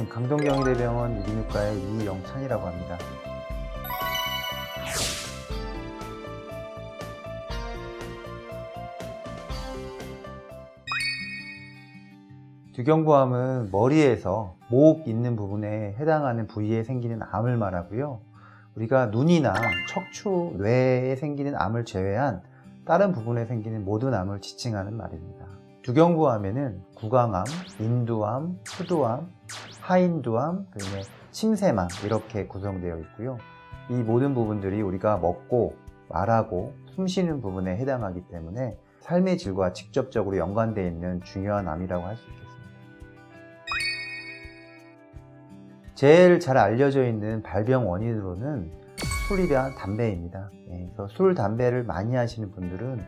저는 강동경희대병원 이비인후과의 이영찬이라고 합니다. 두경부암은 머리에서 목 있는 부분에 해당하는 부위에 생기는 암을 말하고요. 우리가 눈이나 척추, 뇌에 생기는 암을 제외한 다른 부분에 생기는 모든 암을 지칭하는 말입니다. 두경부암에는 구강암, 인두암, 후두암, 하인두암, 그다음에 침샘암 이렇게 구성되어 있고요. 이 모든 부분들이 우리가 먹고 말하고 숨쉬는 부분에 해당하기 때문에 삶의 질과 직접적으로 연관되어 있는 중요한 암이라고 할 수 있겠습니다. 제일 잘 알려져 있는 발병 원인으로는 술이랑 담배입니다. 예, 그래서 술, 담배를 많이 하시는 분들은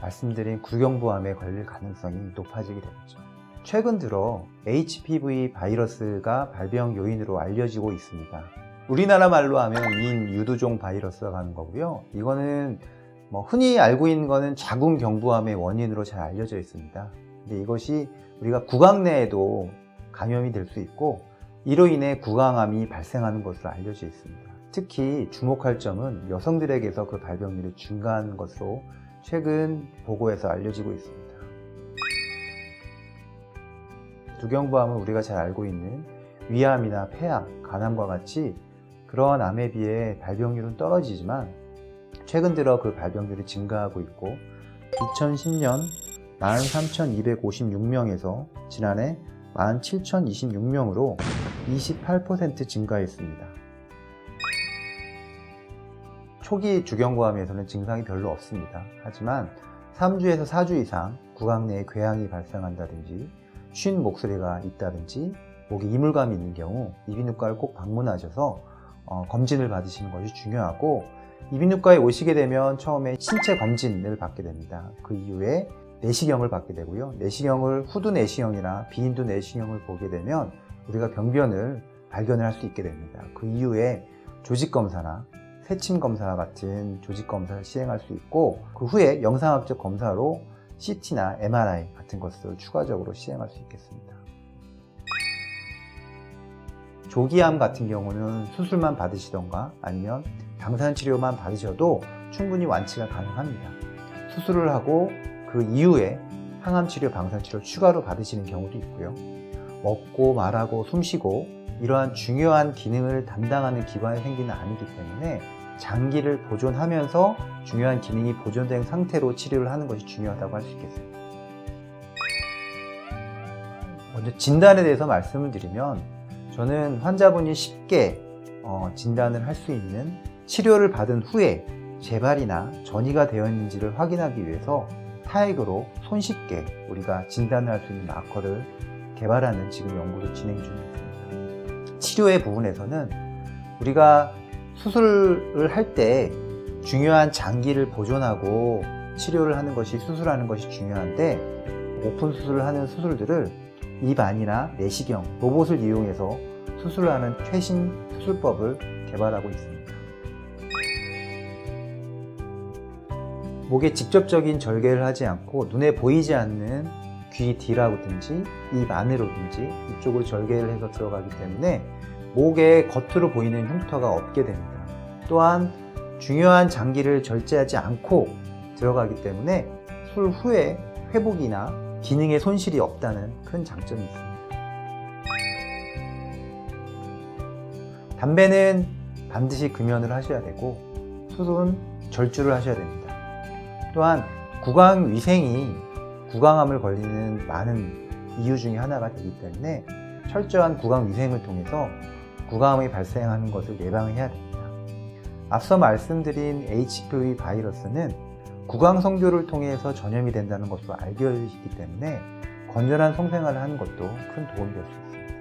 말씀드린 구경부암에 걸릴 가능성이 높아지게 되겠죠. 최근 들어 HPV 바이러스가 발병 요인으로 알려지고 있습니다. 우리나라 말로 하면 인 유두종 바이러스가 가는 거고요. 이거는 뭐 흔히 알고 있는 거는 자궁경부암의 원인으로 잘 알려져 있습니다. 근데 이것이 우리가 구강 내에도 감염이 될 수 있고 이로 인해 구강암이 발생하는 것으로 알려져 있습니다. 특히 주목할 점은 여성들에게서 그 발병률이 증가한 것으로 최근 보고에서 알려지고 있습니다. 두경부암은 우리가 잘 알고 있는 위암이나 폐암, 간암과 같이 그러한 암에 비해 발병률은 떨어지지만 최근 들어 그 발병률이 증가하고 있고 2010년 13,256명에서 지난해 17,026명으로 28% 증가했습니다. 초기 주경부암에서는 증상이 별로 없습니다. 하지만 3주에서 4주 이상 구강 내에 궤양이 발생한다든지 쉰 목소리가 있다든지 목에 이물감이 있는 경우 이비인후과를 꼭 방문하셔서 어, 검진을 받으시는 것이 중요하고 이비인후과에 오시게 되면 처음에 신체 검진을 받게 됩니다. 그 이후에 내시경을 받게 되고요. 내시경을 후두 내시경이나 비인두 내시경을 보게 되면 우리가 병변을 발견을 할 수 있게 됩니다. 그 이후에 조직 검사나 세침 검사와 같은 조직 검사를 시행할 수 있고 그 후에 영상학적 검사로 CT나 MRI 같은 것을 추가적으로 시행할 수 있겠습니다. 조기암 같은 경우는 수술만 받으시던가 아니면 방사선 치료만 받으셔도 충분히 완치가 가능합니다. 수술을 하고 그 이후에 항암 치료, 방사선 치료 추가로 받으시는 경우도 있고요. 먹고 말하고 숨쉬고 이러한 중요한 기능을 담당하는 기관에 생기는 암이기 때문에 장기를 보존하면서 중요한 기능이 보존된 상태로 치료를 하는 것이 중요하다고 할 수 있겠습니다. 먼저 진단에 대해서 말씀을 드리면 저는 환자분이 쉽게 어, 진단을 할 수 있는 치료를 받은 후에 재발이나 전이가 되어 있는지를 확인하기 위해서 타액으로 손쉽게 우리가 진단을 할 수 있는 마커를 개발하는 지금 연구를 진행 중에 있습니다. 치료의 부분에서는 우리가 수술을 할 때 중요한 장기를 보존하고 치료를 하는 것이 수술하는 것이 중요한데 오픈 수술을 하는 수술들을 입 안이나 내시경, 로봇을 이용해서 수술을 하는 최신 수술법을 개발하고 있습니다. 목에 직접적인 절개를 하지 않고 눈에 보이지 않는 귀 뒤라든지 입 안으로든지 이쪽으로 절개를 해서 들어가기 때문에 목에 겉으로 보이는 흉터가 없게 됩니다. 또한 중요한 장기를 절제하지 않고 들어가기 때문에 술 후에 회복이나 기능의 손실이 없다는 큰 장점이 있습니다. 담배는 반드시 금연을 하셔야 되고 술은 절주를 하셔야 됩니다. 또한 구강 위생이 구강암을 걸리는 많은 이유 중에 하나가 되기 때문에 철저한 구강 위생을 통해서 구강암이 발생하는 것을 예방해야 됩니다. 앞서 말씀드린 HPV 바이러스는 구강 성교를 통해서 전염이 된다는 것으로 알려져 있기 때문에 건전한 성생활을 하는 것도 큰 도움이 될 수 있습니다.